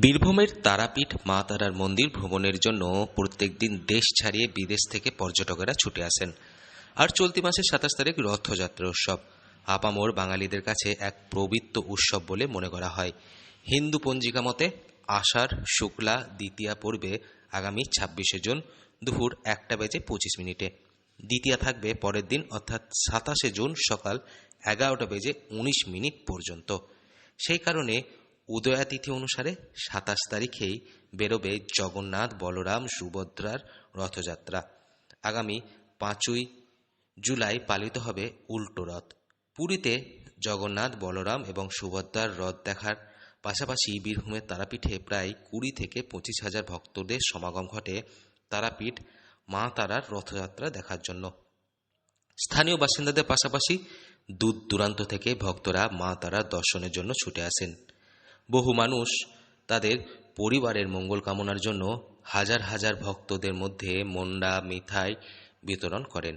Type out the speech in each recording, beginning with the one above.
বীরভূমের তারাপীঠ মা তারার মন্দির ভ্রমণের জন্য প্রত্যেক দিন দেশ ছাড়িয়ে বিদেশ থেকে পর্যটকেরা ছুটে আসেন। আর চলতি মাসের সাতাশ তারিখ রথযাত্রা উৎসব। আপামোর বাঙালিদের কাছে এক পবিত্র উৎসব বলে মনে করা হয়। হিন্দু পঞ্জিকা মতে আষাঢ়, শুক্লা, দ্বিতীয়া পূর্বে আগামী ছাব্বিশে জুন দুপুর একটা বেজে পঁচিশ মিনিটে। দ্বিতীয়া থাকবে পরের দিন, অর্থাৎ সাতাশে জুন সকাল এগারোটা বেজে উনিশ মিনিট পর্যন্ত। সেই কারণে উদয়া তিথি অনুসারে সাতাশ তারিখেই বেরোবে জগন্নাথ, বলরাম, সুভদ্রার রথযাত্রা। আগামী পাঁচই জুলাই পালিত হবে উল্টো রথ। পুরীতে জগন্নাথ, বলরাম এবং সুভদ্রার রথ দেখার পাশাপাশি বীরভূমের তারাপীঠে প্রায় কুড়ি থেকে পঁচিশ হাজার ভক্তদের সমাগম ঘটে তারাপীঠ মা তারার রথযাত্রা দেখার জন্য। স্থানীয় বাসিন্দাদের পাশাপাশি দূর দূরান্ত থেকে ভক্তরা মা তারার দর্শনের জন্য ছুটে আসেন। বহু মানুষ তাদের পরিবারের মঙ্গল কামনার জন্য হাজার হাজার ভক্তদের মধ্যে মন্ডা, মিঠাই বিতরণ করেন।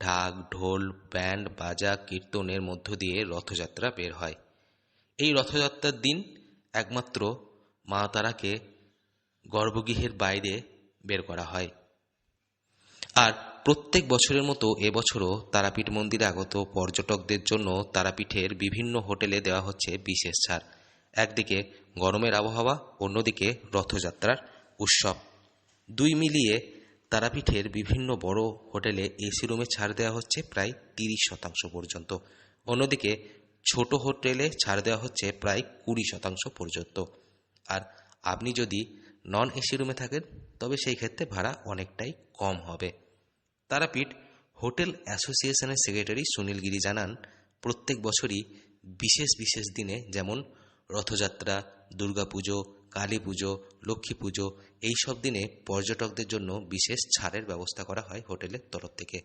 ঢাক, ঢোল, ব্যান্ড, বাজা, কীর্তনের মধ্য দিয়ে রথযাত্রা বের হয়। এই রথযাত্রার দিন একমাত্র মা তারাকে গর্ভগৃহের বাইরে বের করা হয়। আর প্রত্যেক বছরের মতো এবছরও তারাপীঠ মন্দিরে আগত পর্যটকদের জন্য তারাপীঠের বিভিন্ন হোটেলে দেওয়া হচ্ছে বিশেষ ছাড়। একদিকে গরমের আবহাওয়া, অন্যদিকে রথযাত্রার উৎসব। দুই মিলিয়ে তারাপীঠের বিভিন্ন বড় হোটেলে এসি রুমে ছাড় দেওয়া হচ্ছে প্রায় তিরিশ শতাংশ পর্যন্ত। অন্যদিকে ছোট হোটেলে ছাড় দেওয়া হচ্ছে প্রায় কুড়ি শতাংশ পর্যন্ত। আর আপনি যদি নন এসি রুমে থাকেন, তবে সেই ক্ষেত্রে ভাড়া অনেকটাই কম হবে। তারাপীঠ হোটেল অ্যাসোসিয়েশনের সেক্রেটারি সুনীল গিরি জানান, প্রত্যেক বছরই বিশেষ বিশেষ দিনে যেমন রথযাত্রা, দুর্গাপুজো কালী পুজো লক্ষ্মী পুজো এইসব দিনে পর্যটকদের জন্য বিশেষ ছাড়ের ব্যবস্থা করা হয় হোটেলের তরফ থেকে।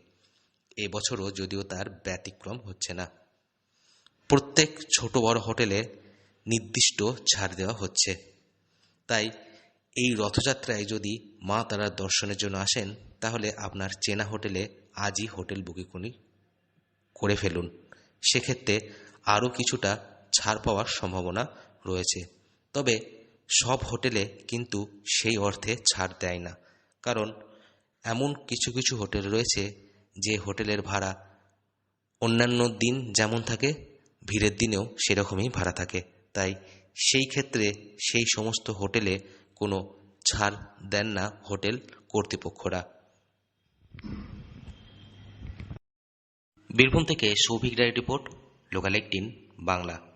এবছরও যদিও তার ব্যতিক্রম হচ্ছে না। প্রত্যেক ছোট বড় হোটেলে নির্দিষ্ট ছাড় দেওয়া হচ্ছে। তাই এই রথযাত্রায় যদি মা তারার দর্শনের জন্য আসেন, তাহলে আপনার চেনা হোটেলে আজই হোটেল বুকিং করে ফেলুন। সেক্ষেত্রে আরও কিছুটা ছাড় পাওয়ার সম্ভাবনা রয়েছে। তবে সব হোটেলে কিন্তু সেই অর্থে ছাড় দেয় না। কারণ এমন কিছু কিছু হোটেল রয়েছে যে হোটেলের ভাড়া অন্যান্য দিন যেমন থাকে, ভিড়ের দিনেও সেরকমই ভাড়া থাকে। তাই সেই ক্ষেত্রে সেই সমস্ত হোটেলে কোনো ছাড় দেন না হোটেল কর্তৃপক্ষরা। বীরভূম থেকে সৌভিক রায় রিপোর্ট, লোকাল বাংলা।